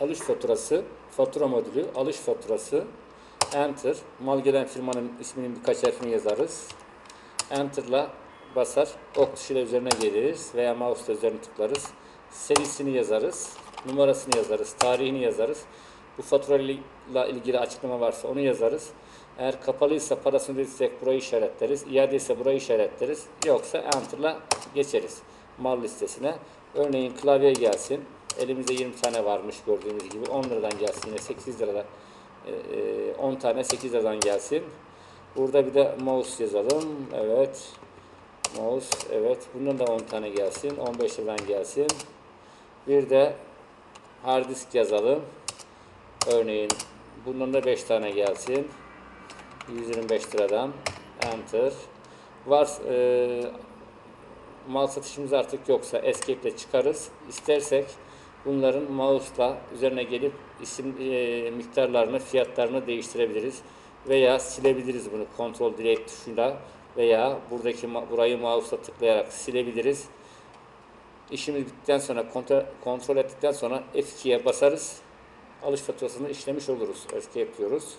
alış faturası, fatura modülü, alış faturası, enter, mal gelen firmanın isminin birkaç harfini yazarız. Enter'la basar, ok tuşuyla üzerine geliriz veya mouse üzerine tıklarız. Serisini yazarız, numarasını yazarız, tarihini yazarız. Bu faturayla ilgili açıklama varsa onu yazarız. Eğer kapalıysa parasını ödediysek burayı işaretleriz. İade ise burayı işaretleriz. Yoksa Enter'la geçeriz mal listesine. Örneğin klavye gelsin. Elimizde 20 tane varmış gördüğünüz gibi. 10 liradan gelsin yine 8 liradan. e, e, 10 tane 8 liradan gelsin. Burada bir de mouse yazalım. Evet. Mouse. Evet. Bundan da 10 tane gelsin. 15 liradan gelsin. Bir de hard disk yazalım. Örneğin bundan da 5 tane gelsin. 125 liradan. Enter. Var e, mal satışımız artık yoksa escape ile çıkarız. İstersek bunların mouse'la üzerine gelip isim e, miktarlarını, fiyatlarını değiştirebiliriz. Veya silebiliriz bunu kontrol delete tuşuyla veya buradaki burayı mouse'la tıklayarak silebiliriz. İşimiz bittikten sonra kontrol, kontrol ettikten sonra F2'ye basarız. Alış faturasını işlemiş oluruz. Escape diyoruz.